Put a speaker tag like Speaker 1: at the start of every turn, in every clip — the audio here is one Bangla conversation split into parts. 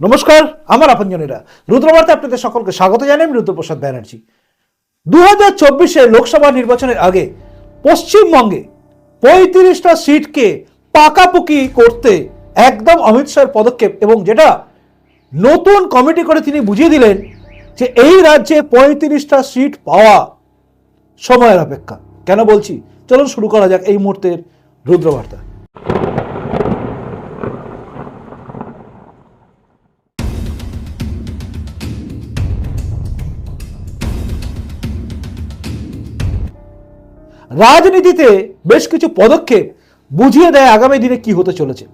Speaker 1: নমস্কার, আমার আপনজনেরা। রুদ্রবার্তা আপনাদের সকলকে স্বাগত জানাই আমি রুদ্রপ্রসাদ ব্যানার্জি। দু হাজার চব্বিশে লোকসভা নির্বাচনের আগে পশ্চিমবঙ্গে পঁয়ত্রিশটা সিটকে পাকাপুকি করতে একদম অমিত শাহের পদক্ষেপ এবং যেটা নতুন কমিটি করে তিনি বুঝিয়ে দিলেন যে এই রাজ্যে পঁয়ত্রিশটা সিট পাওয়া সময়ের অপেক্ষা। কেন বলছি? চলুন শুরু করা যাক এই মুহূর্তের রুদ্রবার্তা। রাজনীতিতে বেশ কিছু পদক্ষেপ বুঝিয়ে দেয় আগামী দিনে কি হতে চলেছে।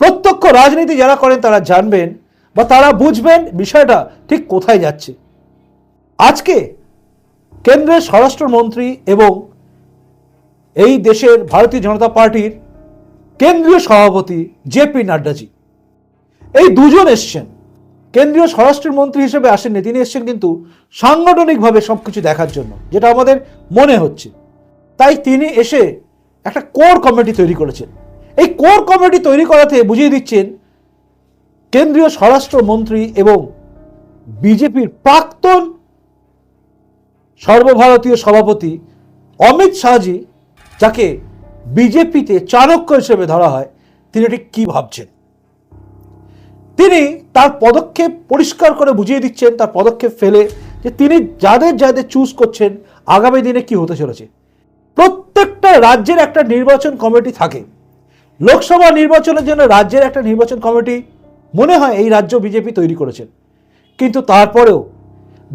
Speaker 1: প্রত্যক্ষ রাজনীতি যারা করেন, তারা জানবেন বা তারা বুঝবেন বিষয়টা ঠিক কোথায় যাচ্ছে। আজকে কেন্দ্রের স্বরাষ্ট্রমন্ত্রী এবং এই দেশের ভারতীয় জনতা পার্টির কেন্দ্রীয় সভাপতি জেপি নাড্ডাজি, এই দুজন এসছেন। কেন্দ্রীয় স্বরাষ্ট্রমন্ত্রী হিসেবে আসেননি, তিনি এসছেন কিন্তু সাংগঠনিকভাবে সব কিছু দেখার জন্য, যেটা আমাদের মনে হচ্ছে। তাই তিনি এসে একটা কোর কমিটি তৈরি করেছেন। এই কোর কমিটি তৈরি করাতে বুঝিয়ে দিচ্ছেন কেন্দ্রীয় স্বরাষ্ট্রমন্ত্রী এবং বিজেপির প্রাক্তন সর্বভারতীয় সভাপতি অমিত শাহজি, যাকে বিজেপিতে চাণক্য হিসেবে ধরা হয়, তিনি এটি কী ভাবছেন? তিনি তার পদক্ষেপ পরিষ্কার করে বুঝিয়ে দিচ্ছেন, তার পদক্ষেপ ফেলে যে তিনি যাদের যাদের চুজ করছেন, আগামী দিনে কি হতে চলেছে। প্রত্যেকটা রাজ্যের একটা নির্বাচন কমিটি থাকে। লোকসভা নির্বাচনের জন্য রাজ্যের একটা নির্বাচন কমিটি মনে হয় এই রাজ্য বিজেপি তৈরি করেছেন কিন্তু তারপরেও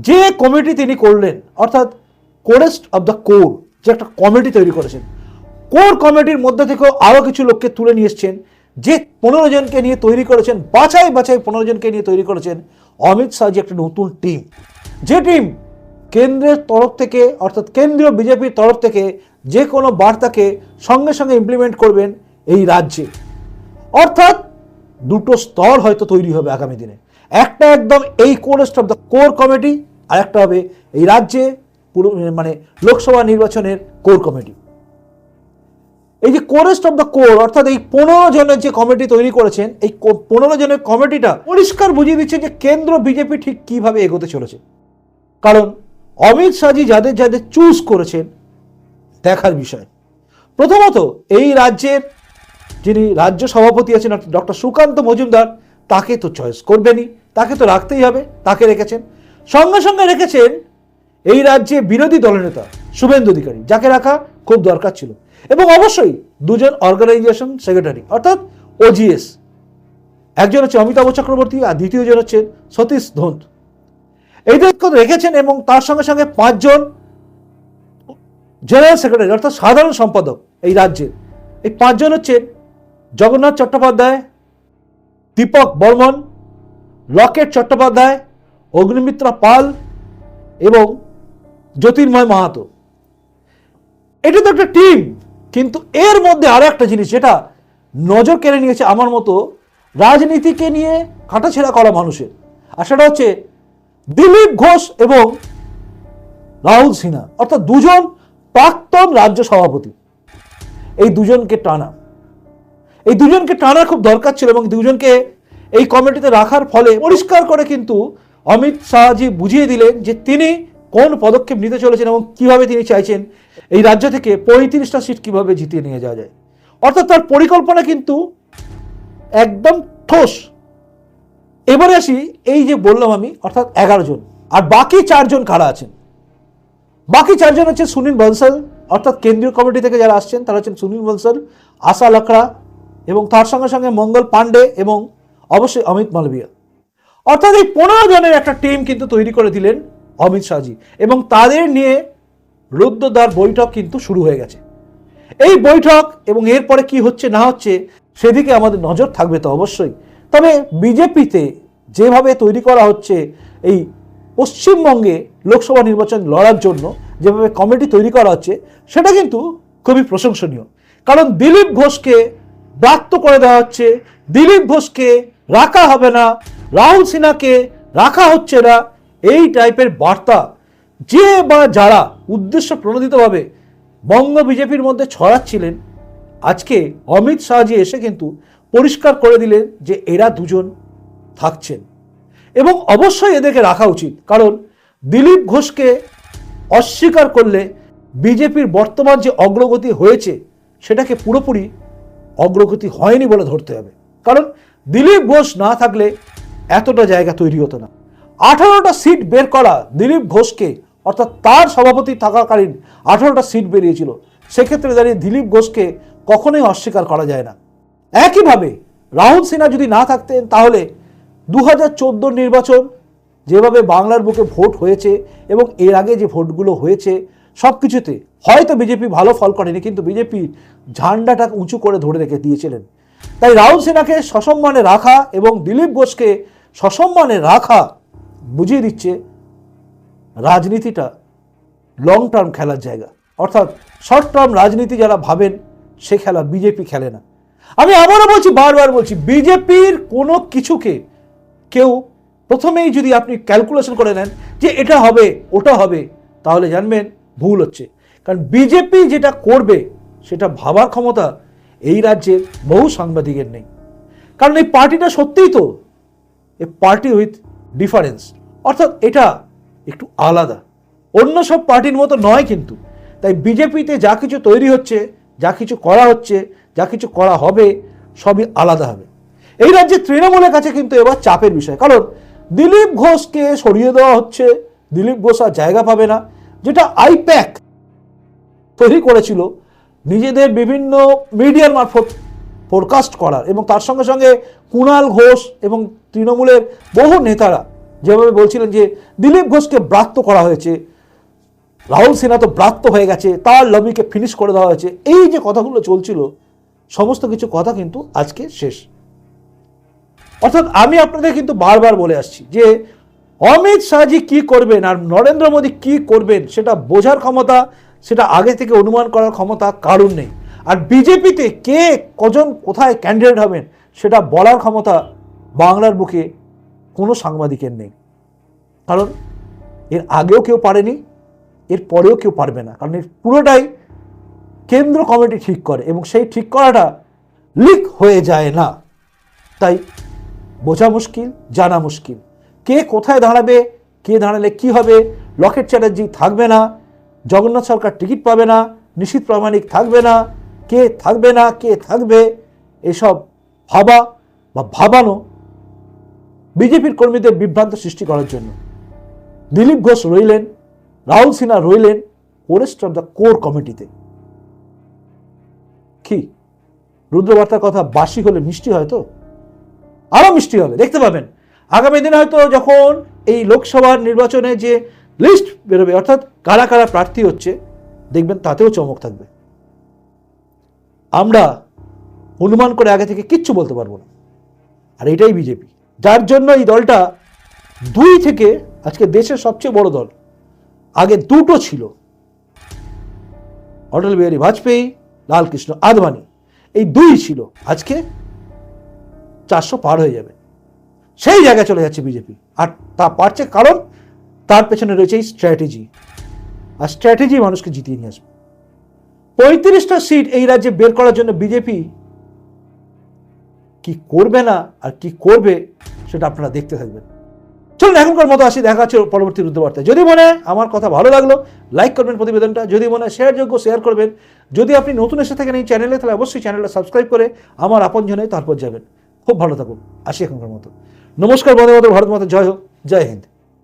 Speaker 1: যে কমিটি তিনি করলেন, অর্থাৎ কোরেস্ট অব দ্য কোর, যে একটা কমিটি তৈরি করেছেন, কোর কমিটির মধ্যে থেকেও আরও কিছু লোককে তুলে নিয়ে এসছেন, যে পনেরো জনকে নিয়ে তৈরি করেছেন, বাছাই বাছাই পনেরো জনকে নিয়ে তৈরি করেছেন অমিত শাহজি একটা নতুন টিম। যে টিম কেন্দ্রের তরফ থেকে, অর্থাৎ কেন্দ্রীয় বিজেপির তরফ থেকে যে কোনো বার্তাকে সঙ্গে সঙ্গে ইমপ্লিমেন্ট করবেন এই রাজ্যে। অর্থাৎ দুটো স্তর হয়তো তৈরি হবে আগামী দিনে। একটা একদম এই corest of the core committee আর একটা হবে এই রাজ্যে পুরো মানে লোকসভা নির্বাচনের কোর কমিটি এই যে কোরেস্ট অফ দ্য কোর অর্থাৎ এই পনেরো জনের যে কমিটি তৈরি করেছেন, এই পনেরো জনের কমিটিটা পরিষ্কার বুঝিয়ে দিচ্ছে যে কেন্দ্র বিজেপি ঠিক কীভাবে এগোতে চলেছে। কারণ অমিত শাহজি যাদের যাদের চুজ করেছেন দেখার বিষয়। প্রথমত, এই রাজ্যের যিনি রাজ্য সভাপতি আছেন ডক্টর সুকান্ত মজুমদার, তাকে তো চয়েস করবেনই। তাকে তো রাখতেই হবে, তাকে রেখেছেন। সঙ্গে সঙ্গে রেখেছেন এই রাজ্যে বিরোধী দলনেতা শুভেন্দু অধিকারী, যাকে রাখা খুব দরকার ছিল। এবং অবশ্যই দুজন অর্গানাইজেশন সেক্রেটারি অর্থাৎ ওজিএস একজন হচ্ছে অমিতাভ চক্রবর্তী আর দ্বিতীয়জন হচ্ছেন সতীশ ধোন্ত এইদেরকে রেখেছেন এবং তার সঙ্গে সঙ্গে পাঁচজন জেনারেল সেক্রেটারি, অর্থাৎ সাধারণ সম্পাদক এই রাজ্যের। এই পাঁচজন হচ্ছেন জগন্নাথ চট্টোপাধ্যায়, দীপক বর্মন লকেট চট্টোপাধ্যায়, অগ্নিমিত্রা পাল এবং জ্যোতির্ময় মাহাতো। এটা তো একটা টিম, কিন্তু এর মধ্যে আরও একটা জিনিস যেটা নজর কেড়ে নিয়েছে আমার মতো রাজনীতিকে নিয়ে কাটাছেড়া করা মানুষের, আর সেটা হচ্ছে দিলীপ ঘোষ এবং রাহুল সিনহা। অর্থাৎ দুজন প্রাক্তন রাজ্য সভাপতি। এই দুজনকে টানা। এই দুজনকে টানার খুব দরকার ছিল এবং দুজনকে এই কমিটিতে রাখার ফলে পরিষ্কার করে কিন্তু অমিত শাহজি বুঝিয়ে দিলেন যে তিনি কোন পদক্ষেপ নিতে চলেছেন এবং কীভাবে তিনি চাইছেন এই রাজ্য থেকে পঁয়ত্রিশটা সিট কীভাবে জিতিয়ে নিয়ে যাওয়া যায়। অর্থাৎ তার পরিকল্পনা কিন্তু একদম ঠোস। এবারে আসি এই যে বললাম আমি, অর্থাৎ এগারো জন। আর বাকি চারজন কারা আছেন? বাকি চারজন হচ্ছে সুনীল বনসল, অর্থাৎ কেন্দ্রীয় কমিটি থেকে যারা আসছেন, তারা হচ্ছেন সুনীল বনসল, আশা লাকড়া এবং তার সঙ্গে সঙ্গে মঙ্গল পাণ্ডে এবং অবশ্যই অমিত মালবিয়া। অর্থাৎ এই পনেরো জনের একটা টিম কিন্তু তৈরি করে দিলেন অমিত শাহজি এবং তাদের নিয়ে রুদ্রদ্বার বৈঠক কিন্তু শুরু হয়ে গেছে। এই বৈঠক এবং এরপরে কি হচ্ছে না হচ্ছে সেদিকে আমাদের নজর থাকবে তো অবশ্যই। তবে বিজেপিতে যেভাবে তৈরি করা হচ্ছে, এই পশ্চিমবঙ্গে লোকসভা নির্বাচন লড়ার জন্য যেভাবে কমিটি তৈরি করা হচ্ছে, সেটা কিন্তু খুবই প্রশংসনীয়। কারণ দিলীপ ঘোষকে ব্রাত্য করে দেওয়া হচ্ছে, দিলীপ ঘোষকে রাখা হবে না, রাহুল সিনহাকে রাখা হচ্ছে না, এই টাইপের বার্তা। যে বা যারা উদ্দেশ্য প্রণোদিতভাবে বঙ্গ বিজেপির মধ্যে ছড়াচ্ছিলেন, আজকে অমিত শাহজি এসে কিন্তু পরিষ্কার করে দিলেন যে এরা দুজন থাকছেন। এবং অবশ্যই এদেরকে রাখা উচিত। কারণ দিলীপ ঘোষকে অস্বীকার করলে বিজেপির বর্তমান যে অগ্রগতি হয়েছে, সেটাকে পুরোপুরি অগ্রগতি হয়নি বলে ধরতে হবে। কারণ দিলীপ ঘোষ না থাকলে এতটা জায়গা তৈরি হতো না। আঠারোটা সিট বের করা দিলীপ ঘোষকে, অর্থাৎ তার সভাপতি থাকাকালীন আঠারোটা সিট বেরিয়েছিল, সেক্ষেত্রে দাঁড়িয়ে দিলীপ ঘোষকে কখনোই অস্বীকার করা যায় না। একইভাবে রাহুল সিনহা যদি না থাকতেন, তাহলে দু হাজার চোদ্দ নির্বাচন যেভাবে বাংলার বুকে ভোট হয়েছে এবং এর আগে যে ভোটগুলো হয়েছে, সব কিছুতে হয়তো বিজেপি ভালো ফল করেনি, কিন্তু বিজেপি ঝান্ডাটা উঁচু করে ধরে রেখে দিয়েছিলেন। তাই রাহুল সিনহাকে সসম্মানে রাখা এবং দিলীপ ঘোষকে সসম্মানে রাখা বুঝিয়ে দিচ্ছে রাজনীতিটা লং টার্ম খেলার জায়গা। অর্থাৎ শর্ট টার্ম রাজনীতি যারা ভাবেন, সে খেলা বিজেপি খেলে না। আমি আবারও বলছি, বারবার বলছি, বিজেপির কোনো কিছুকে কেউ প্রথমেই যদি আপনি ক্যালকুলেশন করে নেন যে এটা হবে, ওটা হবে, তাহলে জানবেন ভুল হচ্ছে। কারণ বিজেপি যেটা করবে, সেটা ভাবার ক্ষমতা এই রাজ্যের বহু সাংবাদিকের নেই। কারণ এই পার্টিটা সত্যিই তো এ পার্টি উইথ ডিফারেন্স অর্থাৎ এটা একটু আলাদা। অন্য সব পার্টির মতো নয় কিন্তু। তাই বিজেপিতে যা কিছু তৈরি হচ্ছে, যা কিছু করা হচ্ছে, যা কিছু করা হবে, সবই আলাদা হবে। এই রাজ্যে তৃণমূলের কাছে কিন্তু এবার চাপের বিষয়। কারণ দিলীপ ঘোষকে সরিয়ে দেওয়া হচ্ছে, দিলীপ ঘোষ আর জায়গা পাবে না, যেটা আইপ্যাক তৈরি করেছিল নিজেদের বিভিন্ন মিডিয়ার মারফত ফোরকাস্ট করার এবং তার সঙ্গে সঙ্গে কুণাল ঘোষ এবং তৃণমূলের বহু নেতারা যেভাবে বলছিলেন যে দিলীপ ঘোষকে ব্রাত্য করা হয়েছে, রাহুল সিনহা তো ব্রাত্য হয়ে গেছে, তার লবিকে ফিনিশ করে দেওয়া হয়েছে, এই যে কথাগুলো চলছিল, সমস্ত কিছু কথা কিন্তু আজকে শেষ। অর্থাৎ আমি আপনাদের কিন্তু বারবার বলে আসছি যে অমিত শাহজি কি করবেন আর নরেন্দ্র মোদী কি করবেন সেটা বোঝার ক্ষমতা, সেটা আগে থেকে অনুমান করার ক্ষমতা কারণ নেই। আর বিজেপিতে কে কজন কোথায় ক্যান্ডিডেট হবেন সেটা বলার ক্ষমতা বাংলার বুকে কোনো সাংবাদিকের নেই। কারণ এর আগেও কেউ পারেনি, এর পরেও কেউ পারবে না। কারণ এর পুরোটাই কেন্দ্র কমিটি ঠিক করে এবং সেই ঠিক করাটা লিক হয়ে যায় না। তাই বোঝা মুশকিল, জানা মুশকিল। কে কোথায় দাঁড়াবে, কে দাঁড়ালে কি হবে লকেট চ্যাটার্জি থাকবে না, জগন্নাথ সরকার টিকিট পাবে না নিশীত প্রামাণিক থাকবে না, কে থাকবে না, কে থাকবে, এসব ভাবা বা ভাবানো বিজেপির কর্মীদের বিভ্রান্ত সৃষ্টি করার জন্য। দিলীপ ঘোষ রইলেন, রাহুল সিনহা রইলেন ওরেস্ট অফ দ্য কোর কমিটিতে। কি? রুদ্রবার্তার কথা বাসি হলে মিষ্টি হয় তো? আরও মিষ্টি হবে, দেখতে পাবেন। আগামী দিনে হয়তো যখন এই লোকসভার নির্বাচনে যে লিস্ট বেরোবে, অর্থাৎ কারা কারা প্রার্থী হচ্ছে, দেখবেন তাতেও চমক থাকবে। আমরা অনুমান করে আগে থেকে কিচ্ছু বলতে পারব না। আর এটাই বিজেপি। যার জন্য এই দলটা দুই থেকে, আজকে দেশের সবচেয়ে বড় দল, আগে দুটো ছিল। অটল বিহারী বাজপেয়ী, লালকৃষ্ণ আদবানি, এই দুই ছিল আজকে চারশো পার হয়ে যাবে। সেই জায়গায় চলে যাচ্ছে বিজেপি। আর তা পারছে কারণ তার পেছনে রয়েছে এই স্ট্র্যাটেজি আর স্ট্র্যাটেজি মানুষকে জিতিয়ে নিয়ে আসবে। পঁয়ত্রিশটা সিট এই রাজ্যে বের করার জন্য বিজেপি কি করবে না আর কি করবে সেটা আপনারা দেখতে থাকবেন। চলুন, এখনকার মতো আসি, দেখা হচ্ছে পরবর্তী রুদ্রবার্তায়। যদি মনে আমার কথা ভালো লাগল লাইক করবেন প্রতিবেদনটা। যদি মনে হয় শেয়ার করবেন। যদি আপনি নতুন এসে থাকেন এই চ্যানেলে তাহলে অবশ্যই চ্যানেলটা সাবস্ক্রাইব করে আমার আপন জনে তারপর যাবেন। খুব ভালো থাকুন। আসি এখনকার মতো। নমস্কার মাতরম ভারত মাতা জয় হোক। জয় হিন্দ।